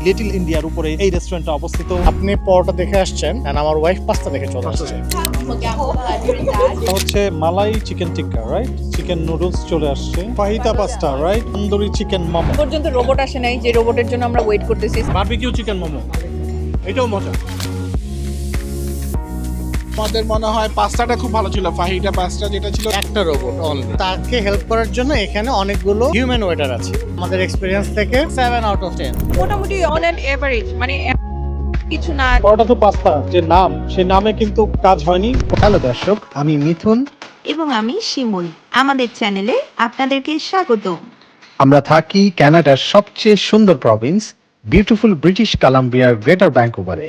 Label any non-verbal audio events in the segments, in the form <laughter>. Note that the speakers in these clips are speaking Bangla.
সেই লিটল ইন্ডিয়ার উপরে এই রেস্টুরেন্টটা অবস্থিত। আপনি পরোটা দেখে আসছেন এন্ড আমার ওয়াইফ পাস্তা দেখে চলে আসছে। হচ্ছে malai chicken tikka right chicken noodles চলে আসছে। Fajita pasta right tandoori chicken momo পর্যন্ত রোবট আসে নাই যে রোবটের জন্য আমরা ওয়েট করতেছি। বারবিকিউ চিকেন মোমো এটাও মজা। আমাদের মনে হয় পাস্তাটা খুব ভালো ছিল। ফাহিটা পাস্তা যেটা ছিল একটা রোবট অনলি তাকে হেল্প করার জন্য এখানে অনেকগুলো হিউম্যান ওয়েটার আছে। আমাদের এক্সপিরিয়েন্স থেকে সেভেন আউট অফ টেন মোটামুটি অন অ্যান্ড এভারেজ মানে কিছু না তো পাস্তা যে নাম। সেই নামে কিন্তু কাজ হয়নি। হ্যালো দর্শক আমি মিথুন। এবং আমি শিমুল। আমাদের চ্যানেলে আপনাদেরকে স্বাগত। আমরা থাকি কানাডার সবচেয়ে সুন্দর প্রভিন্স বিউটিফুল ব্রিটিশ কলাম্বিয়ার গ্রেটার ভ্যাঙ্কুভারে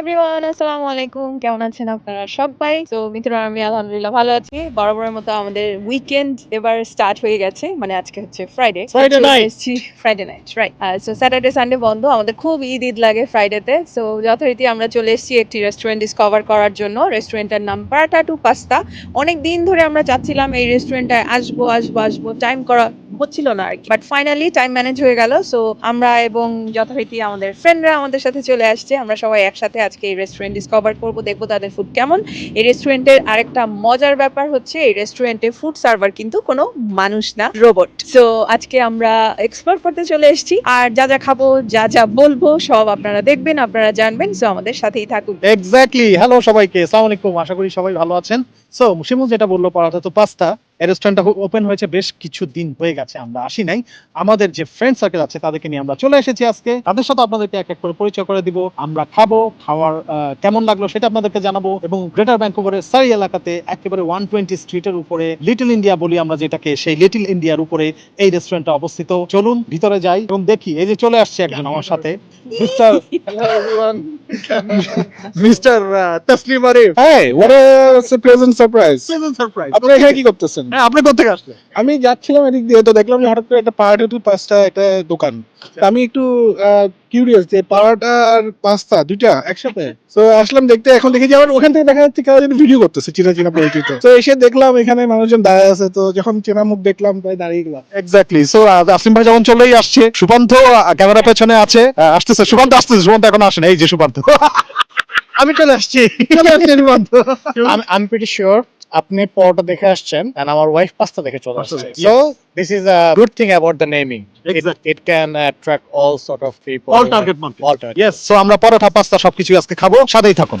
এভরিওয়ান আসসালামু আলাইকুম। কেমন আছেন আপনারা সবাই? তো মিত্র আমি আলহামদুলিল্লাহ ভালো আছি। বরাবরের মতো আমাদের উইকেন্ড এবার স্টার্ট হয়ে গেছে। মানে আজকে হচ্ছে Friday Friday night. Friday night right so Saturday Sunday বন্ধ। আমাদের খুব ঈদ ঈদ লাগে ফ্রাইডেতে সো যথারীতি আমরা চলে এসেছি একটি রেস্টুরেন্ট ডিসকভার করার জন্য। রেস্টুরেন্টের নাম পারাটা টু পাস্তা অনেক দিন ধরে আমরা চাচ্ছিলাম এই রেস্টুরেন্টে আসব আসব আসব। টাইম করা হচ্ছিল না আর বাট ফাইনালি টাইম ম্যানেজ হয়ে গেল সো আমরা এবং যথারীতি আমাদের ফ্রেন্ডরা আমাদের সাথে চলে আসছে। আমরা সবাই একসাথে আজকে এই রেস্টুরেন্ট ডিসকভার করব, দেখব তাদের ফুড কেমন। এই রেস্টুরেন্টের আরেকটা মজার ব্যাপার হচ্ছে, এই রেস্টুরেন্টে ফুড সার্ভার কিন্তু কোনো মানুষ না রোবট সো আজকে আমরা এক্সপ্লোর করতে চলে এসেছি। আর যা যা খাব, যা যা বলব, সব আপনারা দেখবেন, আপনারা জানবেন সো আমাদের সাথেই থাকুন। এক্স্যাক্টলি হ্যালো সবাইকে, আসসালামু আলাইকুম, আশা করি সবাই ভালো আছেন। সো শিমুল যেটা বলল, পরাটা তো পাস্তা রেস্টুরেন্টটা ওপেন হয়েছে বেশ কিছু দিন হয়ে গেছে আমরা আসি নাই। আমাদের যে ফ্রেন্ড সার্কেল আছে তাদেরকে নিয়ে আমরা চলে এসেছি আজকে। তাদের সাথে আপনাদেরকে এক এক করে পরিচয় করে দিব। আমরা খাব খাওয়ার কেমন লাগল সেটা আপনাদেরকে জানাব। এবং গ্রেটার ব্যাঙ্কুভারের সারি এলাকাতে একেবারে ওয়ান টোয়েন্টি স্ট্রিটের উপরে লিটল ইন্ডিয়া বলি আমরা যেটাকে সেই লিটল ইন্ডিয়ার উপরে এই রেস্টুরেন্টটা অবস্থিত। চলুন ভিতরে যাই এবং দেখি এই যে চলে আসছে একজন আমার সাথে। Mister mister <laughs> Taslim Arif. হ্যাঁ what a present surprise surprise আপনারা এখানে কি করতেছেন? হ্যাঁ আপনি কোথেকে আসলেন? আমি যাচ্ছিলাম এদিক দিয়ে তো দেখলাম যে হঠাৎ করে একটা পাহাড় টু পাস্তা একটা দোকান। আমি একটু কিউরিয়াস যে পাহাড়টা আর পাস্তা দুইটা একসাথে? <laughs> তো আসলাম দেখতে এখন দেখি যে আবার ওখান থেকে দেখা যাচ্ছে কেউ যেন ভিডিও করতেছে চিনা চিনা পরিচিত। <laughs> তো এসে দেখলাম এখানে মানুষজন দাঁড়ায় আছে তো যখন চেনা মুখ দেখলাম তাই দাঁড়িয়ে গেলাম। এক্স্যাক্টলি সো আসিম ভাই যখন চলেই আসছে সুপান্ত ক্যামেরা পেছনে আছে। আসতেছে সুপান্ত আসতেছে সুপান্ত এখন আসেন এই যে সুপান্ত। <laughs> আমি চলে আসছি। চলে আসছে সুপান্ত। আমি আমি প্রিটি শিওর আপনি পরোটা দেখে আসছেন এন্ড আমার ওয়াইফ পাস্তা দেখে চলে আসছে. So this is a good thing about the naming it, it can attract all sort of people all target market all so আমরা পরোটা পাস্তা সবকিছু আজকে খাব সাথেই থাকুন।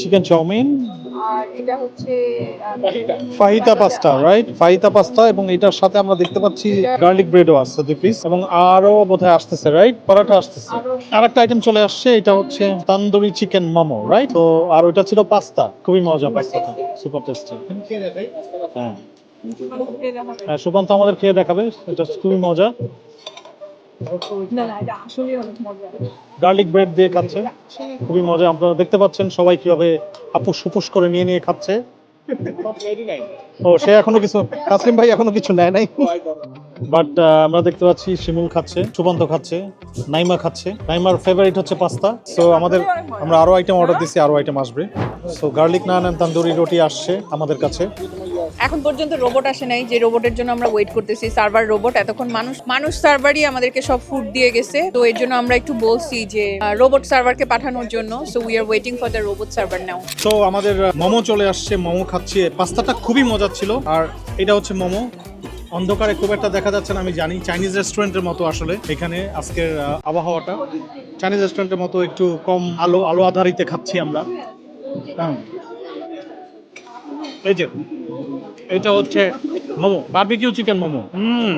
Chicken chow mein? Fajita pasta right fajita pasta এবং এটার সাথে আমরা দেখতে পাচ্ছি গার্লিক ব্রেডও আছে দুই পিস এবং আরও বোধহয় আসতেছে রাইট পরোটা আসতেছে। আর একটা আইটেম চলে আসছে এটা হচ্ছে তান্দুরি চিকেন মোমো রাইট তো আর ওটা ছিল পাস্তা খুবই মজা পাস্তাটা সুপার টেস্টি হ্যাঁ। হ্যাঁ সুকান্ত আমাদের খেয়ে দেখাবে এটা খুবই মজা। গার্লিক ব্রেড দিয়ে খাচ্ছে। খুবই মজা। আপনারা দেখতে পাচ্ছেন সবাই কীভাবে আপুস ফুপুস করে নিয়ে নিয়ে খাচ্ছে। ও, সে এখনও কিছু তাসলিম ভাই এখনও কিছু নেয় নাই। বাট আমরা দেখতে পাচ্ছি শিমুল খাচ্ছে, সুবন্ত খাচ্ছে, নাইমা খাচ্ছে। নাইমার ফেভারিট হচ্ছে পাস্তা। সো আমাদের আমরা আরও আইটেম অর্ডার দিচ্ছি আরও আইটেম আসবে। So garlic naan and tandoori roti আসছে আমাদের কাছে। এখন পর্যন্ত রোবট আসে নাই, যে রোবটের জন্য আমরা ওয়েট করতেছি সার্ভার রোবট এতক্ষণ মানুষ মানুষ সার্ভারই আমাদেরকে সব ফুড দিয়ে গেছে। তো এর জন্য আমরা একটু বলছি যে রোবট সার্ভারকে পাঠানোর জন্য so we are waiting for the robot server now তো আমাদের মোমো চলে আসছে, মোমো খাচ্ছি। পাস্তাটা খুবই মজার ছিল, আর এটা হচ্ছে মোমো। অন্ধকারে খুব একটা দেখা যাচ্ছে না, আমি জানি চাইনিজ রেস্টুরেন্টের মতো আসলে। এখানে আজকের আবহাওয়াটা। চাইনিজ রেস্টুরেন্টের মতো একটু কম আলো আলো আধারিতে খাচ্ছি আমরা। হ্যাঁ। এই যে এটা হচ্ছে মোমো বারবিকিউ চিকেন মোমো। হুম।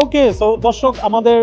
ওকে সো দর্শক আমাদের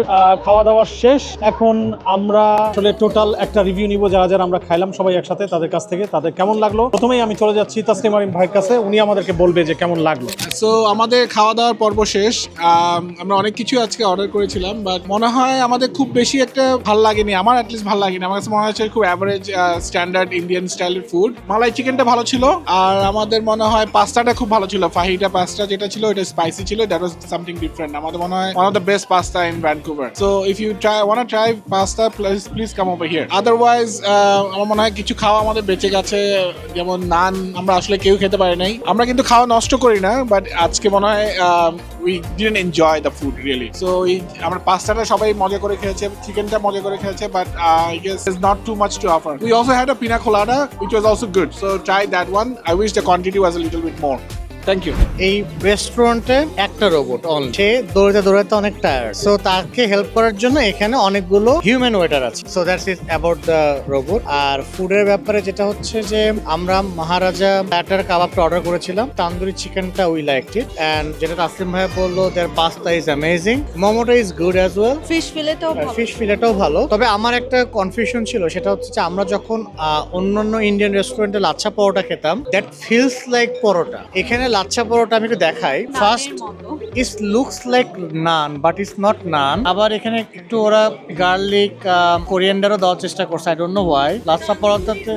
খাওয়া দাওয়া শেষ। এখন আমরা আসলে টোটাল একটা রিভিউ নিব যারা যারা আমরা খাইলাম সবাই একসাথে তাদের কাছ থেকে তাদের কেমন লাগল? প্রথমেই আমি চলে যাচ্ছি তাসলিম আরিম ভাইয়ের কাছে উনি আমাদেরকে বলবে যে কেমন লাগল। সো আমাদের খাওয়া দাওয়ার পর্ব শেষ। আম, আমরা অনেক কিছু আজকে অর্ডার করেছিলাম বাট মনে হয় আমাদের খুব বেশি একটা ভালো লাগেনি আমার অ্যাটলিস্ট ভালো লাগেনি। আমার কাছে মনে হচ্ছে খুব অ্যাভারেজ স্ট্যান্ডার্ড ইন্ডিয়ান স্টাইলের ফুড মালাই চিকেনটা ভালো ছিল আর আমাদের মনে হয় পাস্তাটা খুব ভালো ছিল। ফাহিটা পাস্তা যেটা ছিল এটা স্পাইসি ছিল দ্যাট ওয়াজ সামথিং ডিফারেন্ট আমাদের মনে হয় one of the best pasta in Vancouver so if you try one try pasta please please come over here otherwise আমার মনে হয় কিছু খাওয়া আমাদের বেঁচে গেছে। যেমন নান, আমরা আসলে কেউ খেতে পারি নাই। আমরা কিন্তু খাওয়া নষ্ট করি না বাট আজকে মনে হয় we didn't enjoy the food really so আমরা পাস্তাটা সবাই মজা করে খেয়েছে চিকেনটা মজা করে খেয়েছে but I guess is not too much to offer we also had a pina colada which was also good so try that one I wish the quantity was little bit more thank you এই রেস্টুরেন্টে একটা রোবট অন সে দৌড়াতে দৌড়াতে অনেক টায়ার্ড সো তাকে হেল্প করার জন্য এখানে অনেকগুলো হিউম্যান ওয়েটার আছে। So that's is about the robot আর ফুডের ব্যাপারে যেটা হচ্ছে যে আমরা মহারাজা ব্যাটার কাবাবটা অর্ডার করেছিলাম। তান্দুরি চিকেনটা উই লাইক ইট অ্যান্ড যেটা তাসলিম ভাই বলল দেয়ার পাস্তা ইজ অ্যামেজিং মোমোটা is good as well fish ফিলেটাও fish ফিলেটাও ভালো। তবে আমার একটা কনফিউশন ছিল সেটা হচ্ছে যে আমরা যখন অন্যান্য ইন্ডিয়ান রেস্টুরেন্টে লাচ্ছা পরোটা খেতাম দ্যাট ফিলস লাইক পরোটা। এখানে লাচ্ছা পরোটা আমি একটু দেখাই। First is looks like naan but is not naan আবার এখানে একটু ওরা গার্লিক কোরিয়েন্ডারও দেওয়ার চেষ্টা করছে। I don't know why lachha পরোটাতে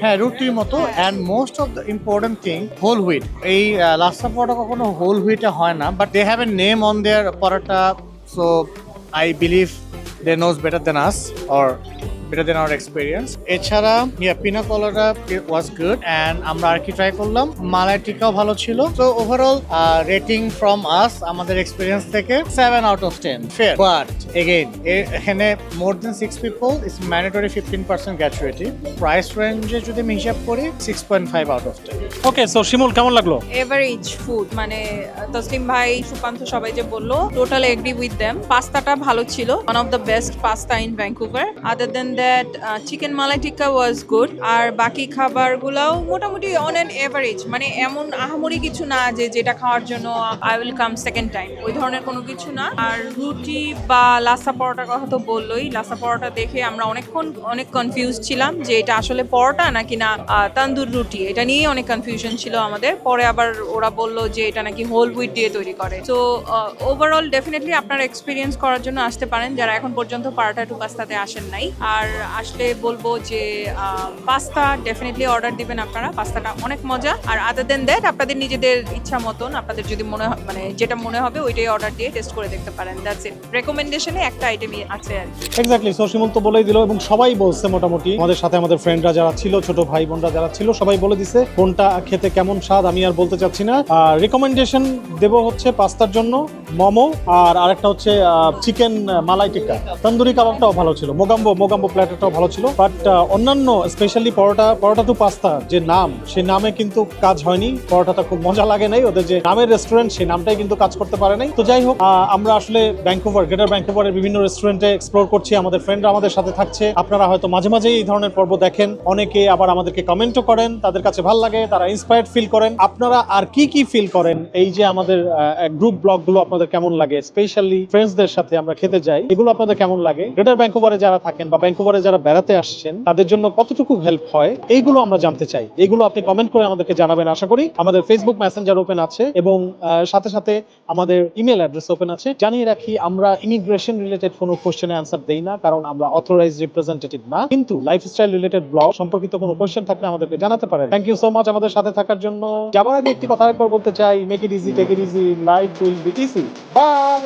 হ্যাঁ রুটির মতো। And most of the important thing whole wheat এই লাচ্ছা পরোটা কখনো হোল হুইটে হয় না but they have a name on their paratha. So I believe they knows better than us or better than our experience এছাড়া ইয়া পিনা কলাটা ওয়াজ গুড অ্যান্ড আমরা আর কি ট্রাই করলাম? মালাই টিকাও ভালো ছিল। তো ওভারঅল রেটিং ফ্রম আস আমাদের এক্সপিরিয়েন্স থেকে seven out of ten fair but again এখানে more than six people is mandatory fifteen percent gratuity price রেঞ্জে যদি আমি হিসাব করি six point five out of ten okay so Shimul কেমন লাগল? এভারেজ ফুড মানে তসলিম ভাই সুপান্ত সবাই যে বলল টোটাল এগ্রি উইথ দেম পাস্তাটা ভালো ছিল one of the best pasta in Vancouver other than that chicken malai tikka was good আর বাকি খাবারগুলোও মোটামুটি অন অ্যান এভারেজ মানে এমন আহামরি কিছু না যে যেটা খাওয়ার জন্য I will come second time ওই ধরনের কোনো কিছু না। আর রুটি বা লাসা পরোটার কথা তো বললোই লাসা পরোটা দেখে আমরা অনেকক্ষণ, অনেক কনফিউজ ছিলাম যে এটা আসলে পরোটা নাকি না তান্দুর রুটি। এটা নিয়েই অনেক কনফিউশন ছিল আমাদের। পরে আবার ওরা বলল যে এটা নাকি হোল হুইট দিয়ে তৈরি করে। তো ওভারঅল ডেফিনেটলি আপনারা এক্সপিরিয়েন্স করার জন্য আসতে পারেন, যারা এখন পর্যন্ত পারাটা টু পাস্তাতে আসেন নাই। আর আসলে বলব যে পাস্তা ডেফিনেটলি অর্ডার দিবেন আপনারা। পাস্তাটা অনেক মজা। আর আদার দেন দ্যাট আপনাদের নিজেদের ইচ্ছা মতন, আপনাদের যদি মনে মানে যেটা মনে হবে, ওইটাই অর্ডার দিয়ে টেস্ট করে দেখতে পারেন। দ্যাটস ইট রেকমেন্ডেশনে একটা আইটেমই আছে আর এক্স্যাক্টলি সো শিমুল তো বলেই দিল এবং সবাই বলছে মোটামুটি। আমাদের সাথে আমাদের ফ্রেন্ডরা যারা ছিল, ছোট ভাই বোনরা যারা ছিল, সবাই বলে দিছে কোনটা খেতে কেমন স্বাদ, আমি আর বলতে চাচ্ছি না। রেকমেন্ডেশন দেব হচ্ছে পাস্তার জন্য মোমো, আর আরেকটা হচ্ছে চিকেন মালাই টিক্কা। তন্দুরি কাবাবটাও ভালো ছিল। মোগাম্বো মোগাম্বো ব্যাটারটাও ভালো ছিল। বাট অন্যান্য specially paratha paratha to pasta যে নাম সেই নামে কিন্তু কাজ হয়নি। পরোটাটা খুব মজা লাগে নাই। ওদের যে নামের রেস্টুরেন্ট সেই নামটাই কিন্তু কাজ করতে পারে নাই। তো যাই হোক আমরা আসলে ব্যাঙ্কুভার গ্রেটার ব্যাঙ্কুভারের বিভিন্ন রেস্টুরেন্টে এক্সপ্লোর করছি। আমাদের ফ্রেন্ডরা আমাদের সাথে থাকছে। আপনারা হয়তো মাঝে মাঝে এই ধরনের পর্ব দেখেন। অনেকে আবার আমাদেরকে কমেন্টও করেন। তাদের কাছে ভালো লাগে, তারা ইন্সপায়ার্ড ফিল করেন। আপনারা আর কি কি ফিল করেন? এই যে আমাদের গ্রুপ ব্লগগুলো আপনাদের কেমন লাগে? স্পেশালি ফ্রেন্ডসদের সাথে আমরা খেতে যাই। এগুলো আপনাদের কেমন লাগে? গ্রেটার ব্যাঙ্কুভারে যারা থাকেন বা ব্যাঙ্কুভারে যারা বেড়াতে আসছেন, তাদের জন্য কতটুকু হেল্প হয়, এইগুলো আমরা জানতে চাই। এগুলো আপনি কমেন্ট করে আমাদেরকে জানাবেন, আশা করি। আমাদের ফেসবুক মেসেঞ্জার ওপেন আছে এবং সাথে সাথে আমাদের ইমেল অ্যাড্রেস ওপেন আছে। জানিয়ে রাখি, আমরা ইমিগ্রেশন রিলেটেড কোনো কোশ্চেনে অ্যান্সার দেই না, কারণ আমরা অথরাইজ রিপ্রেজেন্টেটিভ না। কিন্তু লাইফস্টাইল রিলেটেড ব্লগ সম্পর্কিত কোনো কোশ্চেন থাকলে আমাদেরকে জানাতে পারেন। থ্যাংক ইউ সো মাচ আমাদের সাথে থাকার জন্য। যাবার আগে একটি কথা একবার বলতে চাই make it easy take it easy life will be easy bye